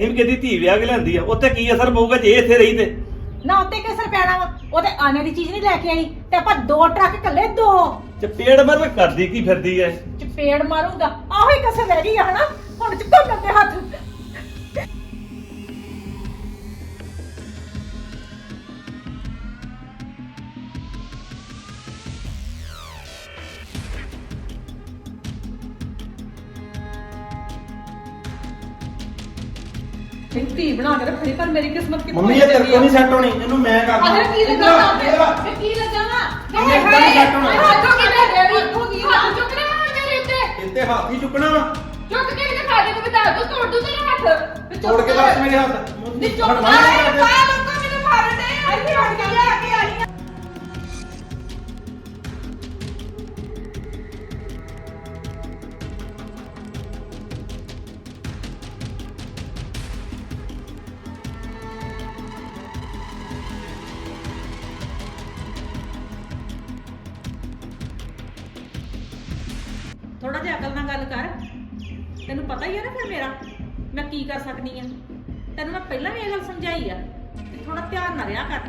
ਇਹ ਵੀ ਕਿਹਦੀ ਧੀ ਵਿਆਹ ਕੇ ਲੈਂਦੀ ਆ। ਉੱਤੇ ਕੀ ਅਸਰ ਪਊਗਾ ਜੇ ਇੱਥੇ ਰਹੀ ਤੇ? ਨਾ ਉੱਤੇ ਕਿਸਰ ਪੈਣਾ ਵਾ? ਉਹ ਤੇ ਆਨੇ ਦੀ ਚੀਜ਼ ਨਹੀਂ ਲੈ ਕੇ ਆਈ ਤੇ ਆਪਾਂ ਦੋ ਟਰੱਕ ਕੱਲੇ ਦੋ। ਚਪੇੜ ਮਰ ਕਰਦੀ ਕੀ ਫਿਰਦੀ ਐ? ਚਪੇੜ ਮਾਰੂਗਾ। ਆਹੋ ਹੀ ਕਸਰ ਰਹਿ ਗਈ ਆ ਹਨਾ? ਇੱਕ ਧੀ ਬਣਾ ਕੇ ਰੱਖਣੀ ਪਰ ਮੇਰੀ ਕਿਸਮਤ ਕਿੱਥੋਂ ਮੰਮੀ ਇਹ ਤੇਰੇ ਕੋਲ ਨਹੀਂ ਸੈੱਟ ਹੋਣੀ ਇਹਨੂੰ ਮੈਂ ਕਰਦਾ। ਅਰੇ ਕੀ ਲੱਗਾ ਮੈਂ ਕੀ ਲੱਗਾ ਨੀ ਕੱਟ ਹੋਣਾ। ਹੱਥੋਂ ਕਿਵੇਂ ਡੈਡੀ ਹੱਥੋਂ ਕੀ ਹੱਥ ਚੁੱਕਣਾ ਮੇਰੇ ਉੱਤੇ। ਇੱਥੇ ਹੱਥ ਹੀ ਚੁੱਕਣਾ ਵਾ। ਚੁੱਕ ਕੇ ਇਹਦੇ ਖਾਦੇ ਨੂੰ ਬਤਾ ਦੋ ਤੋੜ ਦੂ ਤੇਰਾ ਹੱਥ। ਚੁੱਕ ਤੋੜ ਕੇ। ਦੱਸ ਮੇਰੇ ਹੱਥ। ਨੀ ਚੁੱਕ ਹਟਵਾ ਥੋੜਾ ਜਿਹਾ ਅਕਲ ਨਾਲ ਗੱਲ ਕਰ। ਤੈਨੂੰ ਪਤਾ ਹੀ ਹੈ ਨਾ ਫਿਰ ਮੇਰਾ, ਮੈਂ ਕੀ ਕਰ ਸਕਦੀ ਆ। ਤੈਨੂੰ ਮੈਂ ਪਹਿਲਾਂ ਵੀ ਇਹ ਗੱਲ ਸਮਝਾਈ ਆ ਕਿ ਥੋੜਾ ਧਿਆਨ ਨਾਲ ਰਿਹਾ ਕਰ।